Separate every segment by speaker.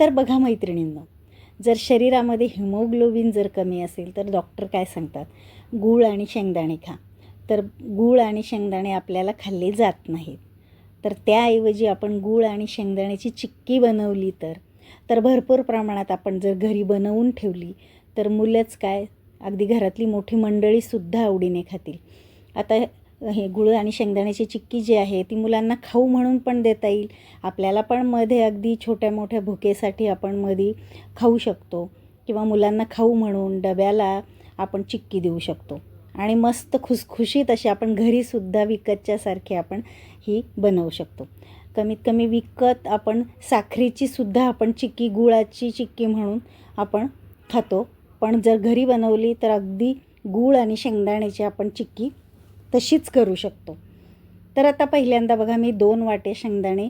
Speaker 1: तर बघा मैत्रिणींनो जर शरीरामध्ये हिमोग्लोबिन जर कमी असेल तर डॉक्टर काय सांगतात? गूळ आणि शेंगदाणे खा. तर गूळ आणि शेंगदाणे आपल्याला खाल्ले जात नाहीत. तर त्याऐवजी आपण गूळ आणि शेंगदाण्याची चिक्की बनवली तर तर भरपूर प्रमाणात आपण जर घरी बनवून ठेवली तर मुलंच काय? अगदी घरातली मोठी मंडळीसुद्धा आवडीने खातील. आता हे गुळ आणि शेंगदाण्याची चिक्की जी आहे ती मुलांना खाऊ म्हणून पण देता येईल. आपल्याला पण मध्ये अगदी छोट्या मोठ्या भुकेसाठी आपण मध्ये खाऊ शकतो किंवा मुलांना खाऊ म्हणून डब्याला आपण चिक्की देऊ शकतो. आणि मस्त खुसखुशीत अशी आपण घरीसुद्धा विकतच्यासारखी आपण ही बनवू शकतो. कमीत कमी विकत आपण साखरेची सुद्धा आपण चिक्की गुळाची चिक्की म्हणून आपण खातो. पण जर घरी बनवली तर अगदी गूळ आणि शेंगदाण्याची आपण चिक्की तशीच करू शकतो. तर आता पहिल्यांदा बघा मी दोन वाटे शेंगदाणे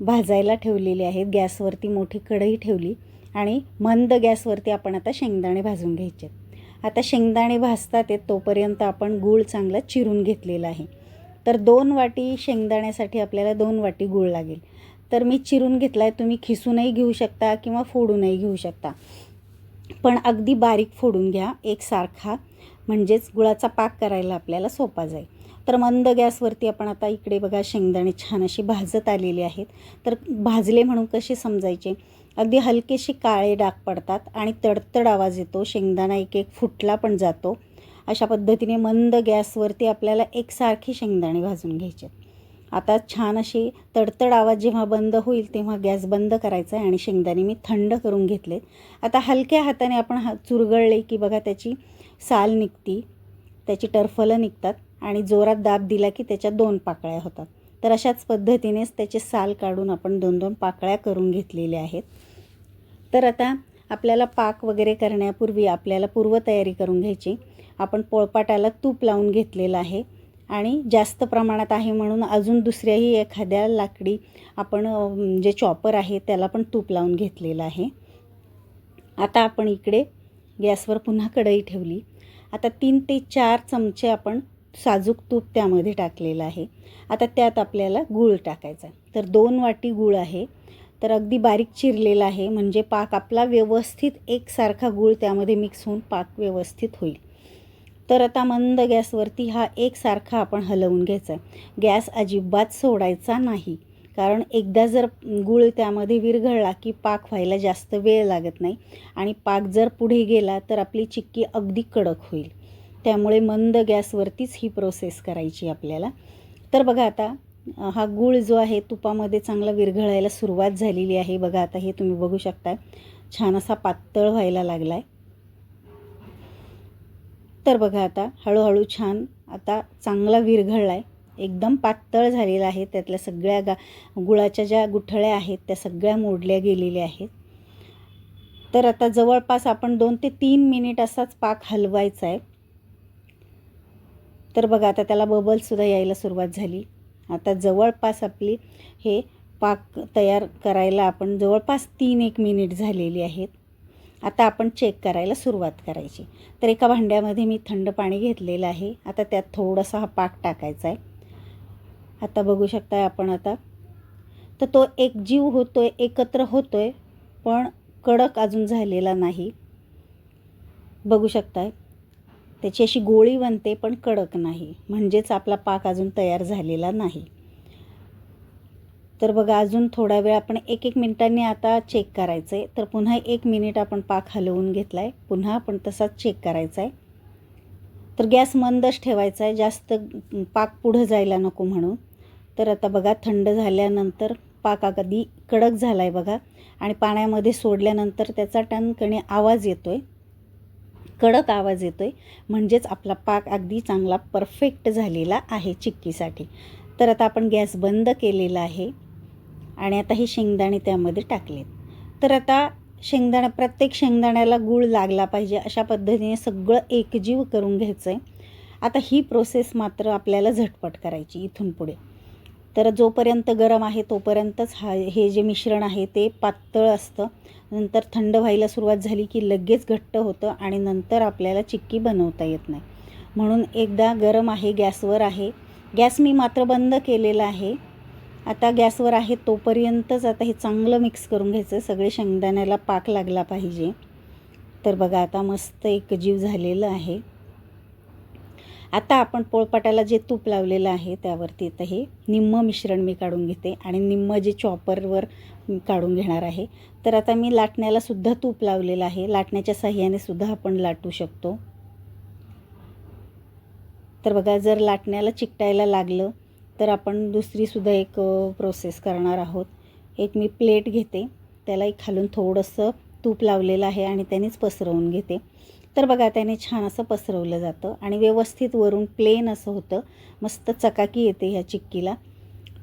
Speaker 1: भाजायला ठेवलेले आहेत. गॅसवरती मोठी कढई ठेवली आणि मंद गॅसवरती आपण आता शेंगदाणे भाजून घ्यायचे आता शेंगदाणे भाजतात आहेत तोपर्यंत आपण गूळ चांगला चिरून घेतलेला आहे. तर दोन वाटी शेंगदाण्यासाठी आपल्याला दोन वाटी गूळ लागेल. तर मी चिरून घेतला आहे तुम्ही खिसूनही घेऊ शकता किंवा फोडूनही घेऊ शकता. पण अगदी बारीक फोडून घ्या एकसारखा. म्हणजेच गुळाचा पाक करायला आपल्याला सोपा जाईल. तर मंद गॅसवरती आपण आता इकडे बघा शेंगदाणे छान अशी भाजत आलेली आहेत. तर भाजले म्हणून कसे समजायचे? अगदी हलकेशी काळे डाग पडतात आणि तडतड आवाज येतो. शेंगदाणा एक एक फुटला पण जातो. अशा पद्धतीने मंद गॅसवरती आपल्याला एकसारखी शेंगदाणे भाजून घ्यायचे आता छान अशी तडतड आवाज जेव्हा बंद होईल तेव्हा गॅस बंद करायचा आहे आणि शेंगदाणे मी थंड करून घेतले. आता हलक्या हाताने आपण हा चुरगळले की बघा त्याची साल निघती त्याची टरफलं निघतात आणि जोरात दाब दिला की त्याच्या दोन पाकळ्या होतात. तर अशाच पद्धतीनेच त्याचे साल काढून आपण दोन दोन पाकळ्या करून घेतलेल्या आहेत. तर आता आपल्याला पाक वगैरे करण्यापूर्वी आपल्याला पूर्वतयारी करून घ्यायची. आपण पोळपाटाला तूप लावून घेतलेलं आहे. आणि जास्त प्रमाणात आहे म्हणून अजून दुसऱ्याही एखाद्या लाकडी आपण जे चॉपर आहे त्याला पण तूप लावून घेतलेलं आहे. आता आपण इकडे गॅसवर पुन्हा कढई ठेवली. आता तीन ते चार चमचे आपण साजूक तूप त्यामध्ये टाकलेलं आहे. आता त्यात आपल्याला गूळ टाकायचा आहे. तर दोन वाटी गूळ आहे. तर अगदी बारीक चिरलेला आहे. म्हणजे पाक आपला व्यवस्थित एकसारखा गूळ त्यामध्ये मिक्स होऊन पाक व्यवस्थित होईल. तर आता मंद गॅसवरती हा एकसारखा आपण हलवून घ्यायचा. आहे गॅस अजिबात सोडायचा नाही. कारण एकदा जर गूळ त्यामध्ये विरघळला की पाक व्हायला जास्त वेळ लागत नाही. आणि पाक जर पुढे गेला तर आपली चिक्की अगदी कडक होईल. त्यामुळे मंद गॅसवरतीच ही प्रोसेस करायची आपल्याला. तर बघा आता हा गूळ जो आहे तुपामध्ये चांगला विरघळायला सुरुवात झालेली आहे. बघा आता हे तुम्ही बघू शकता. छान असा पातळ व्हायला लागला आहे तर बघा आता हळूहळू छान आता चांगला विरघळला आहे एकदम पातळ झालेला आहे. त्यातल्या सगळ्या गा गुळाच्या ज्या गुठळ्या आहेत त्या सगळ्या मोडल्या गेलेल्या आहेत. तर आता जवळपास आपण दोन ते तीन मिनिट असाच पाक हलवायचा आहे. तर बघा आता त्याला बबलसुद्धा यायला सुरुवात झाली. आता जवळपास आपली हे पाक तयार करायला आपण जवळपास तीन एक मिनिट झालेली आहेत. आता आपण चेक करायला सुरुवात करायची. तर एका भांड्यामध्ये मी थंड पाणी घेतलेलं आहे. आता त्यात थोडासा हा पाक टाकायचा आहे. आता बघू शकताय आपण आता. तर तो एक जीव होतो आहे एकत्र होतो आहे पण कडक अजून झालेला नाही. बघू शकताय. त्याची अशी गोळी बनते पण कडक नाही. म्हणजेच आपला पाक अजून तयार झालेला नाही. तर बघा अजून थोडा वेळ आपण एक एक मिनिटांनी आता चेक करायचं आहे तर पुन्हा एक मिनिट आपण पाक हलवून घेतला आहे पुन्हा आपण तसाच चेक करायचा आहे तर गॅस मंदच ठेवायचा आहे जास्त पाक पुढं जायला नको म्हणून. तर आता बघा थंड झाल्यानंतर पाक अगदी कडक झाला आहे बघा. आणि पाण्यामध्ये सोडल्यानंतर त्याचा टणकणे आवाज येतो आहे कडक आवाज येतो आहे म्हणजेच आपला पाक अगदी चांगला परफेक्ट झालेला आहे चिक्कीसाठी. तर आता आपण गॅस बंद केलेला आहे. आणि आता हे शेंगदाणे त्यामध्ये टाकलेत. तर आता शेंगदाणा प्रत्येक शेंगदाण्याला गूळ लागला पाहिजे अशा पद्धतीने सगळं एकजीव करून घ्यायचं आहे आता ही प्रोसेस मात्र आपल्याला झटपट करायची इथून पुढे. तर जोपर्यंत गरम आहे तोपर्यंतच हा हे जे मिश्रण आहे ते पातळ असतं. नंतर थंड व्हायला सुरुवात झाली की लगेच घट्ट होतं आणि नंतर आपल्याला चिक्की बनवता येत नाही. म्हणून एकदा गरम आहे गॅसवर आहे. गॅस मी मात्र बंद केलेला आहे. आता गॅसवर आहे तोपर्यंतच आता हे चांगलं मिक्स करून घ्यायचं. सगळे शेंगदाण्याला पाक लागला पाहिजे. तर बघा आता मस्त एक जीव झालेलं आहे. आता आपण पोळपाटाला जे तूप लावलेलं आहे त्यावरती आता हे निम्म मिश्रण मी काढून घेते आणि निम्म जे चॉपरवर काढून घेणार आहे. तर आता मी लाटण्याला सुद्धा तूप लावलेलं आहे. लाटण्याच्या साह्याने सुद्धा आपण लाटू शकतो. तर बघा जर लाटण्याला चिकटायला लागलं तर आपण दुसरीसुद्धा एक प्रोसेस करणार आहोत. एक मी प्लेट घेते. त्याला एक खालून थोडंसं तूप लावलेलं आहे आणि त्यानेच पसरवून घेते. तर बघा त्याने छान असं पसरवलं जातं आणि व्यवस्थित वरून प्लेन असं होतं. मस्त चकाकी येते ह्या चिक्कीला.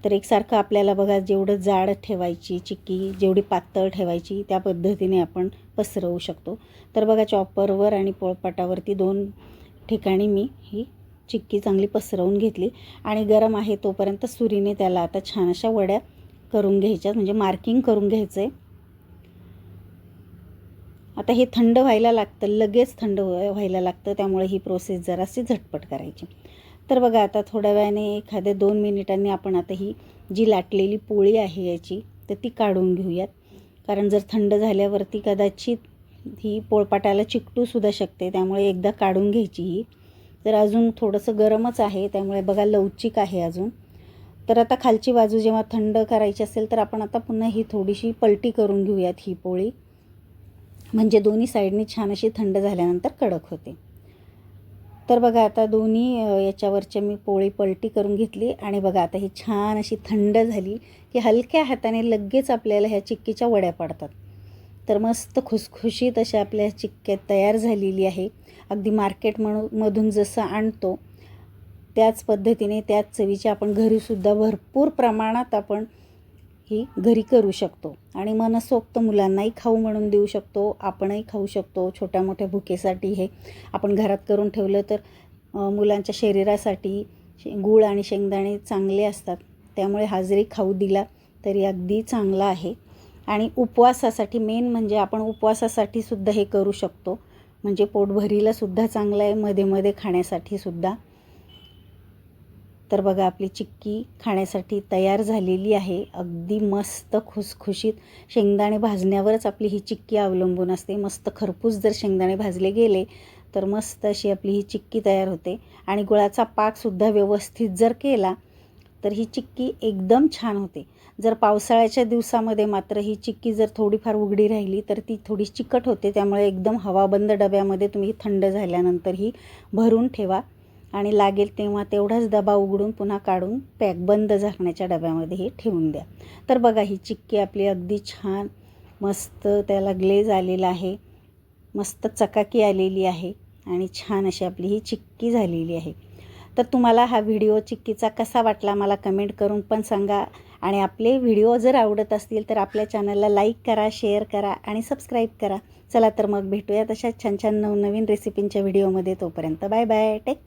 Speaker 1: तर एकसारखं आपल्याला बघा जेवढं जाड ठेवायची चिक्की जेवढी पातळ ठेवायची त्या पद्धतीने आपण पसरवू शकतो. तर बघा चॉपरवर आणि पोळपाटावरती दोन ठिकाणी मी ही चिक्की चांगली पसरवून घेतली आणि गरम आहे तोपर्यंत सुरीने त्याला आता छान अशा वड्या करून घ्यायच्या म्हणजे मार्किंग करून घ्यायचं आहे आता हे थंड व्हायला लागतं लगेच थंड व्हायला लागतं त्यामुळे ही प्रोसेस जराशी झटपट करायची. तर बघा आता थोड्या वेळाने एखाद्या दोन मिनिटांनी आपण आता ही जी लाटलेली पोळी आहे याची तर ती काढून घेऊयात. कारण जर थंड झाल्यावरती कदाचित ही पोळपाटाला चिकटूसुद्धा शकते त्यामुळे एकदा काढून घ्यायची ही. तर अजून थोडंसं गरमच आहे त्यामुळे बघा लवचिक आहे अजून. तर आता खालची बाजू जेव्हा थंड करायची असेल तर आपण आता पुन्हा ही थोडीशी पलटी करून घेऊयात ही पोळी. म्हणजे दोन्ही साईडनी छान अशी थंड झाल्यानंतर कडक होते. तर बघा आता दोन्ही याच्यावरच्या मी पोळी पलटी करून घेतली आणि बघा आता ही छान अशी थंड झाली की हलक्या हाताने लगेच आपल्याला ह्या चिक्कीच्या वड्या पडतात. तर मस्त खुसखुशीत अशा आपल्या चिक्क्या तयार झालेली आहे. अगदी मार्केट मधून जसं आणतो त्याच पद्धतीने त्याच चवीच्या आपण घरीसुद्धा भरपूर प्रमाणात आपण ही घरी करू शकतो. आणि मनसोक्त मुलांनाही खाऊ म्हणून देऊ शकतो आपणही खाऊ शकतो. छोट्या मोठ्या भुकेसाठी हे आपण घरात करून ठेवलं तर मुलांच्या शरीरासाठी गूळ आणि शेंगदाणे चांगले असतात. त्यामुळे हाजरी खाऊ दिला तरी अगदी चांगला आहे. आणि उपवासासाठी मेन म्हणजे आपण उपवासासाठी सुद्धा हे करू शकतो. म्हणजे पोटभरीला सुद्धा चांगलं आहे मध्ये मध्ये खाण्यासाठी सुद्धा. तर बघा आपली चिक्की खाण्यासाठी तयार झालेली आहे. अगदी मस्त खुसखुशीत. शेंगदाणे भाजण्यावरच आपली ही चिक्की अवलंबून असते. मस्त खरपूस जर शेंगदाणे भाजले गेले तर मस्त अशी आपली ही चिक्की तयार होते. आणि गुळाचा पाकसुद्धा व्यवस्थित जर केला तर ही चिक्की एकदम छान होते. जर पावसाळ्याच्या दिवसामध्ये मात्र ही चिक्की जर थोडीफार उघडी राहिली तर ती थोडी चिकट होते. त्यामुळे एकदम हवाबंद डब्यामध्ये तुम्ही थंड झाल्यानंतर ही भरून ठेवा. आणि लागेल तेव्हा तेवढाच डबा उघडून पुन्हा काढून पॅक बंद झाकण्याच्या डब्यामध्ये हे ठेवून द्या. तर बघा ही चिक्की आपली अगदी छान मस्त त्याला ग्लेज आलेला आहे. मस्त चकाकी आलेली आहे. आणि छान अशी आपली ही चिक्की झालेली आहे. तर तुम्हाला हा व्हिडिओ चिक्कीचा कसा वाटला मला कमेंट करून पण सांगा. आणि आपले व्हिडिओ जर आवडत असतील तर आपल्या चॅनलला लाईक करा शेअर करा आणि सबस्क्राईब करा. चला तर मग भेटूया तशा छान छान नवनवीन रेसिपींच्या व्हिडिओमध्ये तोपर्यंत बाय बाय. टेक